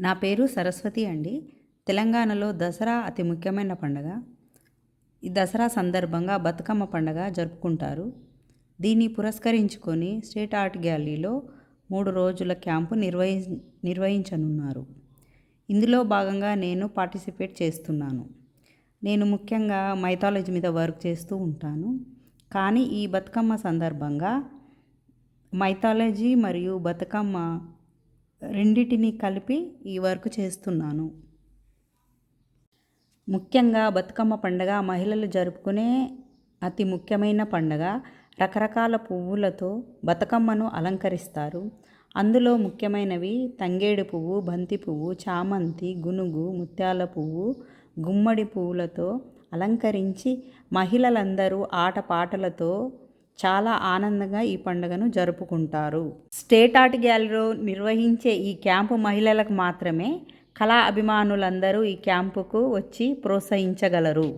నా పేరు సరస్వతి అండి. తెలంగాణలో దసరా అతి ముఖ్యమైన పండుగ. ఈ దసరా సందర్భంగా బతుకమ్మ పండుగ జరుపుకుంటారు. దీన్ని పురస్కరించుకొని స్టేట్ ఆర్ట్ గ్యాలరీలో మూడు రోజుల క్యాంపు నిర్వహి నిర్వహించనున్నారు. ఇందులో భాగంగా నేను పార్టిసిపేట్ చేస్తున్నాను. నేను ముఖ్యంగా మైథాలజీ మీద వర్క్ చేస్తూ ఉంటాను. కానీ ఈ బతుకమ్మ సందర్భంగా మైథాలజీ మరియు బతుకమ్మ రెండిటిని కలిపి ఈ వర్క్ చేస్తున్నాను. ముఖ్యంగా బతుకమ్మ పండగ మహిళలు జరుపుకునే అతి ముఖ్యమైన పండగ. రకరకాల పువ్వులతో బతుకమ్మను అలంకరిస్తారు. అందులో ముఖ్యమైనవి తంగేడు పువ్వు బంతి పువ్వు చామంతి గునుగు ముత్యాల పువ్వు గుమ్మడి పువ్వులతో అలంకరించి మహిళలందరూ ఆటపాటలతో చాలా ఆనందంగా ఈ పండుగను జరుపుకుంటారు. స్టేట్ ఆర్ట్ గ్యాలరీలో నిర్వహించే ఈ క్యాంపు మహిళలకు మాత్రమే కళా అభిమానులందరూ ఈ క్యాంపుకు వచ్చి ప్రోత్సహించగలరు.